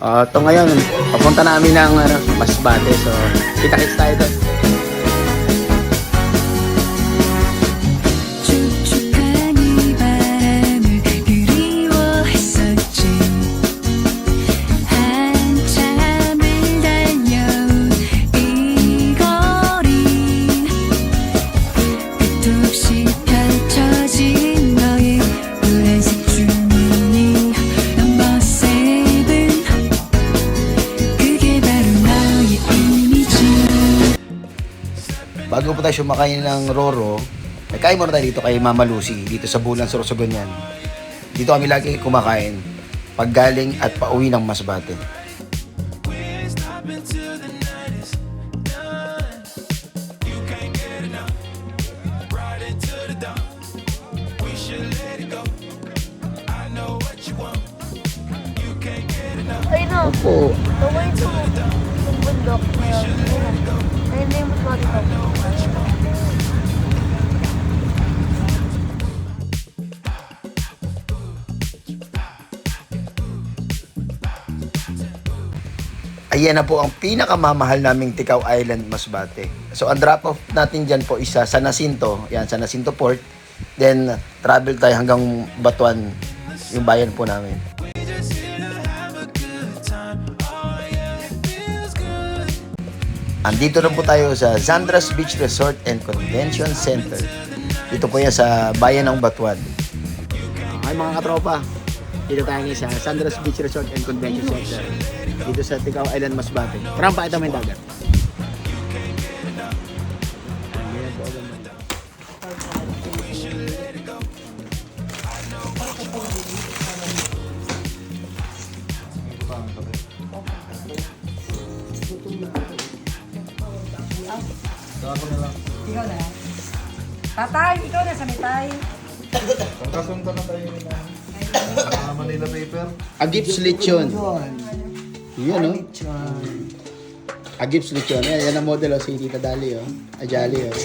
Uh, ito ngayon, papunta namin ng ano, Masbate. So, kita-kits tayo doon. Bago po tayo sumakain ng Roro, may kain muna tayo dito kay Mama Lucy, dito sa Bulan, Sorsogon yan. Dito kami lagi kumakain, pag galing at pauwi ng Masbate. Ay Opo, ito bundok ngayon. Ayun na yung mas dito. ayan na po ang pinakamamahal naming Tikaw Island, Masbate. So, ang drop-off natin dyan po isa sa Nasinto, yan, sa Nasinto Port. Then, travel tayo hanggang Batuan, yung bayan po namin. Andito rin po tayo sa Zandras Beach Resort and Convention Center. Dito po yan sa bayan ng Batuan. Ay mga katropa, dito tayo ngayon sa Zandras Beach Resort and Convention Center. Dito sa Ticao Island, Masbate. Parang pakita mo dagat. Ikaw na. Tatay, ikaw na sa mitay. Pagkasunta na tayo ng uh, Manila paper. Agips Lechon. Yan, no? Agips Lechon. Yan, yan ang model, oh, si Tita Dali, oh. Ajali, oh.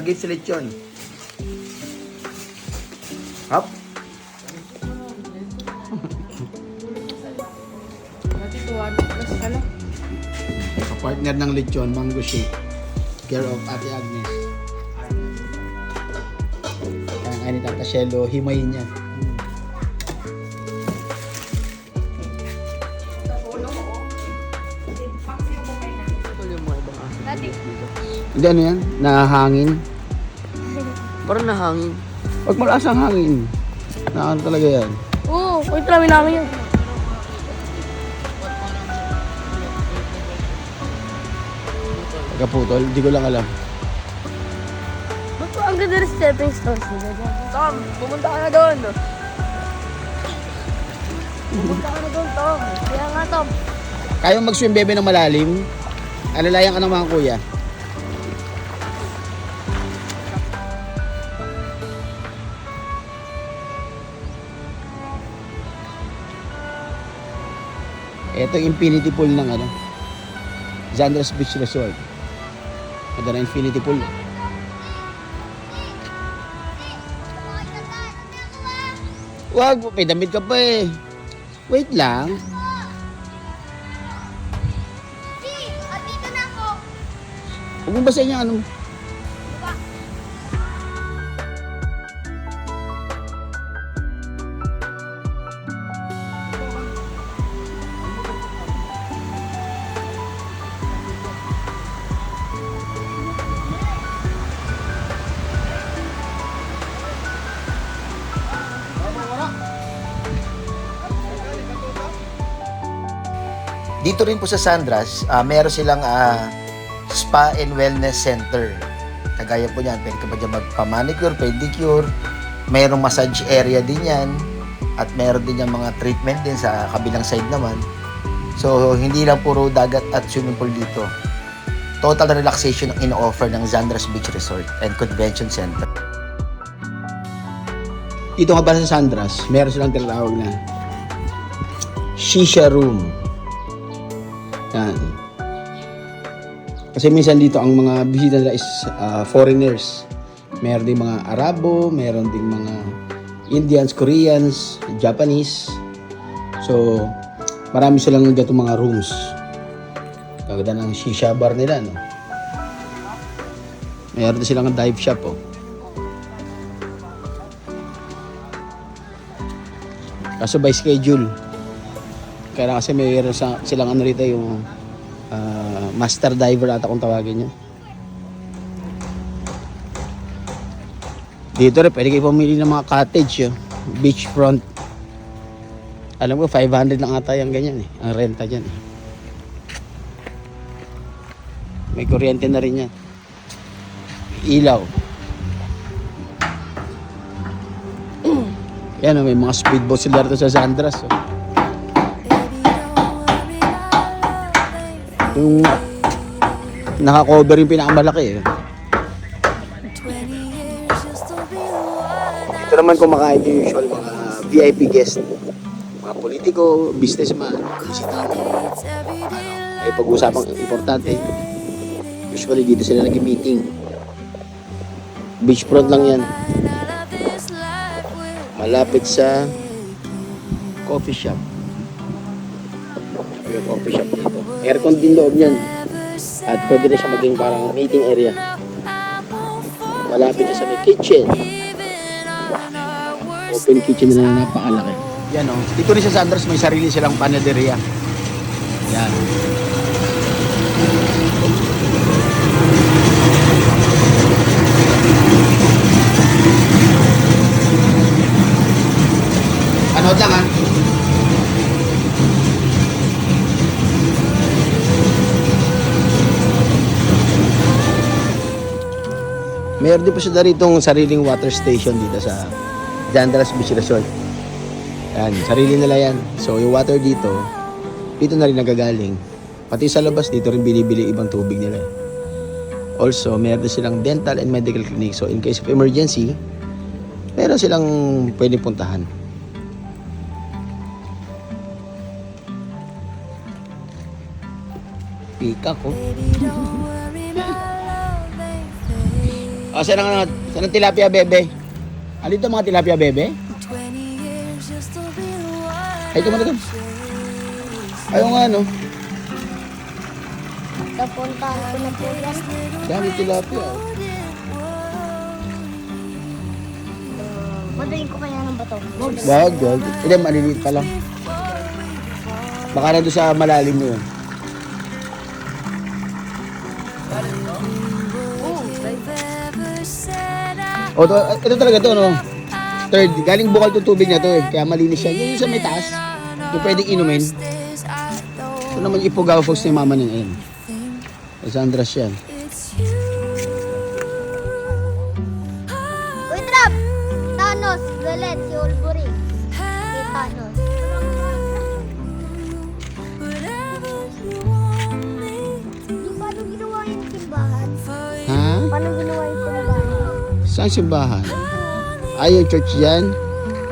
Agips Lechon. Partner ng lechon, mango shake. Care of Ate Agnes. Ang ani Tata Shelo, himayin niya. Hindi ano yan? Nahangin. Parang nahangin. Huwag malakas ang hangin. Na ano talaga yan. oo, oh, ito namin namin yun. Pagkaputol, hindi ko lang alam. Ba't po ang ganda ng stepping stones nila dyan? Tom, pumunta ka na doon. Pumunta ka na doon, Tom. Kaya nga, Tom. Kaya mo mag-swim bebe ng malalim? Alalayan ka ng mga kuya. Ito yung infinity pool ng ano. Zandras Beach Resort. Ito na infinity pool. Wag, may damit ka pa eh. Wait lang. Huwag mo basahin yung ano. Dito rin po sa Sandras, ah, meron silang ah, spa and wellness center. Kagaya po niyan, pwede ka ba dyan magpa-manicure, pedicure, mayroong massage area din yan, at meron din yung mga treatment din sa kabilang side naman. So, hindi lang puro dagat at swimming pool dito. Total relaxation ang ino-offer ng Zandras Beach Resort and Convention Center. Dito nga ba sa Sandras, meron silang tinatawag na Shisha Room. Yan. Kasi minsan dito ang mga bisita nila is ah, foreigners. Meron ding mga Arabo, meron ding mga Indians, Koreans, Japanese. So, marami silang ganito mga rooms. Kaganda ng shisha bar nila, no? Meron din silang dive shop, oh. Kaso by schedule. Kaya kasi mayroon sa, silang ano rito yung ah, master diver ata kung tawagin niya. Dito rin, pwede kayo pumili ng mga cottage, oh. beachfront. Alam ko, 500 lang ata yung ganyan eh. Ang renta dyan eh. May kuryente na rin yan. Ilaw. Yan oh, may mga speedboat sila rito sa Sandras. Oh. Yung nakakover yung pinakamalaki eh. Ito naman kumakain yung usual mga VIP guest. Mga politiko, businessman, bisitante. Ay pag-usapang importante. Usually dito sila nag-meeting. Beachfront lang yan. Malapit sa coffee shop. Yung coffee shop dito. Aircon din loob yan. At pwede na siya maging parang meeting area. Malapit na sa may kitchen. Open kitchen na napakalaki. Yan o. Dito rin sa Sanders may sarili silang panaderia. Yan. Ano lang ha? Meron din po siya rito sariling water station dito sa Jandalas Beach Resort. Yan, sarili nila yan. So yung water dito, dito na rin nagagaling. Pati sa labas, dito rin binibili ibang tubig nila. Also, meron silang dental and medical clinic. So in case of emergency, meron silang pwedeng puntahan. Pika ko. Ah, saan ang, saan ang tilapia bebe? Alito mga tilapia bebe? Ay, kumano doon. Ayaw nga, no? Napuntahan ko na po yan. Dami tilapia. oh. Madaling ko kaya ng bato. Wag, wag. Hindi, maliliit pa lang. Baka na doon sa malalim mo yun. O, to, ito talaga to, no? Third, galing bukal to tubig na to eh. Kaya malinis siya. Yung sa may taas, yung pwedeng inumin. Ito naman yung Ipugawa Falls ni mama niya. Ayun. Sa Andras yan. Uy, Trap! Thanos, Belen, si Wolverine. Saan simbahan? Ay, yung church yan?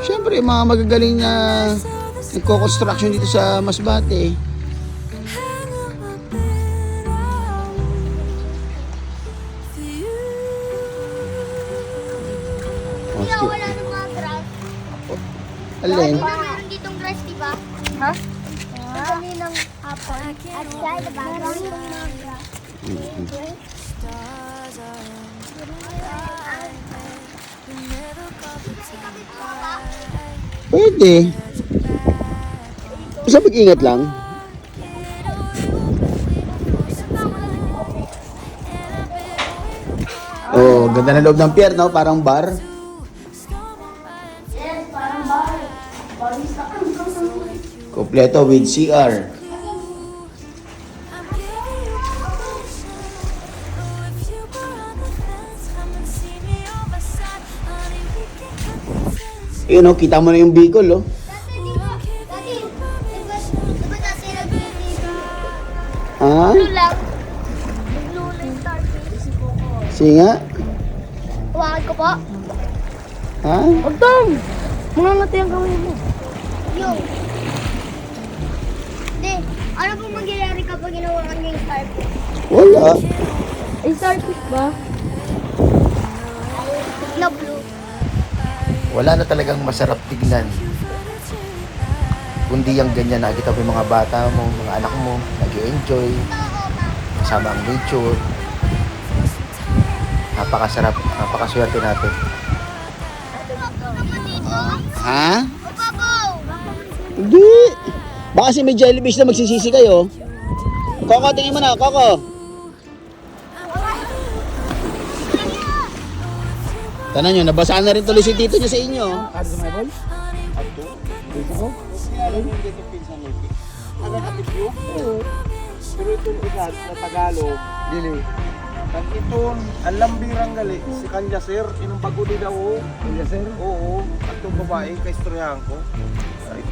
Siyempre, mga magagaling na nagko-construction dito sa Masbate. Oh, sige. wala ng mga grass. Alin? Di ba meron ditong grass, di ba? Ha? Madali ng hapon. At siya, di ba? Meron mga grass. Pwede. Basta mag-ingat lang. Oh, ganda na loob ng pier, no? Parang bar. Kompleto with CR. Yun, oh, kita mo na yung Bicol, oh. Ha? Sige nga. Huwakan ko po. Ha? Huwag tong! Mga ngati ang gawin mo. Yo. Hindi. Ano pong mangyayari kapag ginawakan niya yung starfish? Wala. Ay, starfish ba? No blue. Wala na talagang masarap tignan. Kundi yung ganyan, nakikita mo yung mga bata mo, mga anak mo, nag enjoy kasama ang nature. Napakasarap, napakaswerte natin. Ha? Hindi. Baka kasi may jellyfish na magsisisi kayo. Coco, tingin mo na, Coco. Tanan nyo, nabasaan na rin tuloy si tito niya sa inyo. Ano sa may ball? Ato? Dito ko? Pero itong edad na Tagalog, dili. Kan iton, ang lambirang gali, si Kanya Sir, inong paguli daw. Kanya Sir? Oo, at itong babae, kaistoryahan ko.